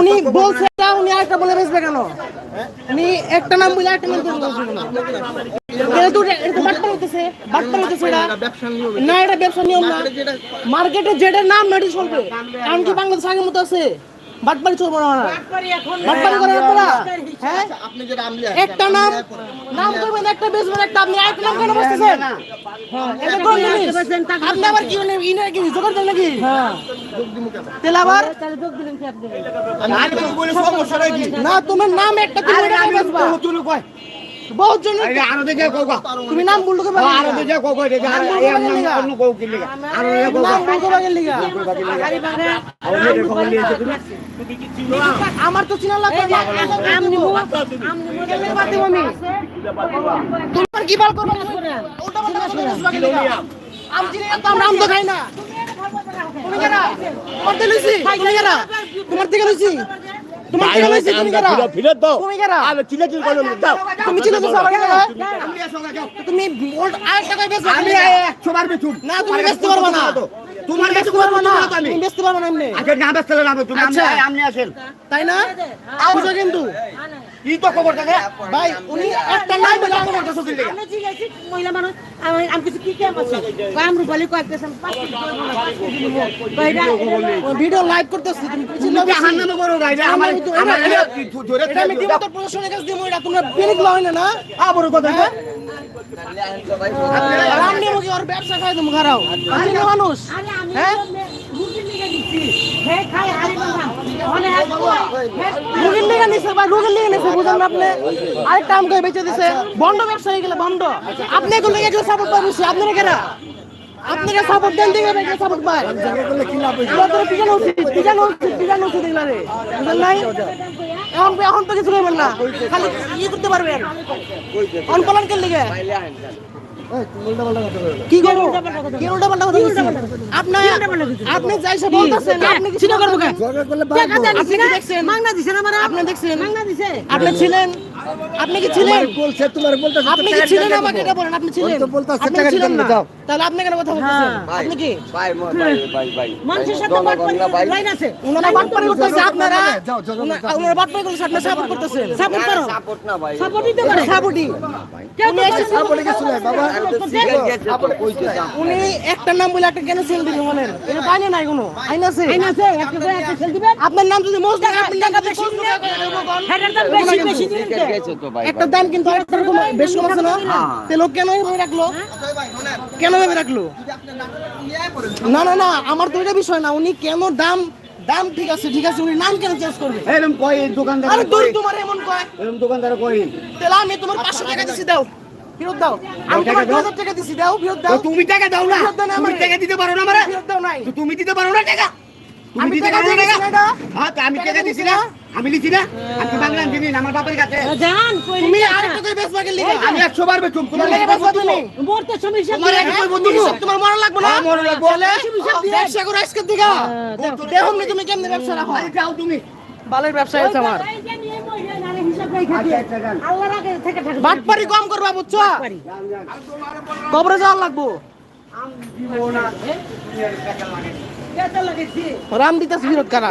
উনি বলছে এটা, উনি আরেকটা বলে বেচবে কেন? উনি একটা নাম বলে একটা নাম না এটা ব্যবসা নিয়ম না। মার্কেটে যেটা নাম মেডি চলবে। কারণ কি বাংলাদেশ আগের মতো আছে? বাটপারি চলবে না না বাটপারি আপনারা হ্যাঁ? আপনি একটা নাম নাম করবেন একটা বেচবেন একটা আপনি এক নাম কেন বসতেছেন? হ্যাঁ আপনি আবার কি মানে ইনার কি জোগাড় দেন নাকি হ্যাঁ। তেল আবার? তো বলে সমস্যাটা কি? না তোমার নাম একটা তুমি এটা কেন বেচবা তুই কয়। বহুত জন আরও দেখে কোকা তুমি নাম বলল কে আরও দেখে কোকা দেখে। আর নাম অন্য কোক কি লাগা আরও দেখে কোকা নাম বলল বাগের লিগা আর মেরে খবর নিয়েছে তুমি। আমার তো চিনা লাগবে না। আম নিবো কেমনে বাদ আমি? তোমার কি বাল করব? ওটা বলতে পারবে আম চিনি তো খাই না। তোমার থেকে লইছি তুমি কেনা তোমার থেকে লইছি। তোমার থেকে লইছি তুমি কেনা ফিরে দাও। তুমি কেনা আরে চিনে চিনে করো দাও। তুমি চিনো তো সবাই কেনা তুমি ওল্ড আরেকটা কই বেচো আমি 100 বার বেচুম না তুমি বেচতে পারবে না। তোমার বেচতে পারবে না। তুমি বেচতে পারবে না এমনি। আগে না বেচতে না তুমি আচ্ছা। আমনি আমনি আসেন তাই না? বুঝো কিন্তু। কি তো খবর থাকে ভাই উনি একটা নাম বলে আমার খবর তো দিলে ঠিক আছে মহিলা মানুষ। আমি আমি কিছু কি কেমন আছে? কাম রুপালি কয়েক দেশ পাঁচ না? ভিডিও লাইভ করতেছি তুমি পিছিয়ে তুমি লাগো হান্না করো গাইলে আমার আমি আমার ধরে আমি দিব তো প্রশাসনের কাছে দিব এটা তোমরা পেনিক লয় না না? আবার কথা আর আমি ওর ব্যবসা খাই তুমি, খারাও। মানুষ। হ্যাঁ? আপনি? দিছে। বন্ধ ব্যবসা হয়ে গেলে বন্ধ আপনি এগুলো এগুলো সাপোর্ট পাই বেশি আপনারা কেনা আপনারা সাপোর্ট দেন দিকে এগুলো সাপোর্ট এখন এখন তো কিছু করবেন না খালি ইয়ে করতে পারবেন অনপলান কে লিগে? কি করব? কি উল্টা পাল্টা কথা বলছি আপনি আপনি যাই সব বলতেছেন আপনি কিছু করব কেন আপনি দেখছেন? মাংনা মানে আপনি মাংনা দিছে। আপনি ছিলেন আপনি কি ছিলেন? বলছে তোমার বলতে আপনি কি ছিলেন আমাকে? এটা বলেন আপনি ছিলেন। তো বলতেছে টাকা ছিলেন না। তাহলে আপনি কেন কথা বলতেছেন? আপনি কি? ভাই ভাই ভাই ভাই মানুষের সাথে বাট লাইন আছে। ওনারা বাটপারি করতেছে আপনারা। যাও, যাও, যাও, ওনা- ওনারা বাটপারি করতেছে আপনারা সাপোর্ট করতেছেন। সাপোর্ট করো। সাপোর্ট না ভাই। সাপোর্ট দিতে পারে সাপোর্টই কেউ তো এসে কিছু নাই বাবা। সিগারেট গেছে তো কইতে দাম উনি একটা নাম বলে একটা কেন সেল দিবেন বলেন? এটা পাইনি নাই কোনো। আইন আছে? আইন আছে একটা একটা খেল দিবেন? আপনার নাম যদি মোস্ট দাম বেশি বেশি ভাই একটা দাম কিন্তু রকম বেশ কম আছে না? তে লোক কেন এভাবে রাখল? কেন এভাবে রাখল? না না না আমার তো এটা বিষয় না। উনি কেন দাম দাম ঠিক আছে ঠিক আছে উনি নাম কেন চেঞ্জ করবে? কই এই দোকানদার আরে দূর তোমার এমন কয়? এরম দোকানদার তাহলে আমি তোমার পাঁচশো টাকা দিছি দাও। ফেরত দাও। আমি তোমার দু হাজার টাকা দিছি দাও ফেরত দাও। তুমি টাকা দাও না? তুমি টাকা দিতে পারো না আমারে? ফেরত দাও নাই। তুমি দিতে পারো না টাকা? তুমি আমি দিতে পারো না দিয়েছি টাকা? হ্যাঁ আমি টাকা দিছি না। আমি দিছি না আমি বাংলা আমার বাপের কাছে জান তুমি আরেকটা করে বেচ বাগের লিগা আমি 100 বার বেচুম তোমার লেগে লাগে বেচবা তুমি মোর তো সমস্যা তোমার একটা কই বন্ধু তোমার মনে লাগবে না হ্যাঁ, মনে লাগবো। তাহলে ব্যবসা করে দেখুন নি তুমি কেমনে ব্যবসা রাখো আরে যাও তুমি ভালোই ব্যবসা আমার। বাটপারি কম করবা বুঝছ। কবরে যাওয়ার লাগবো রাম দিতেছে বিরোধ কারা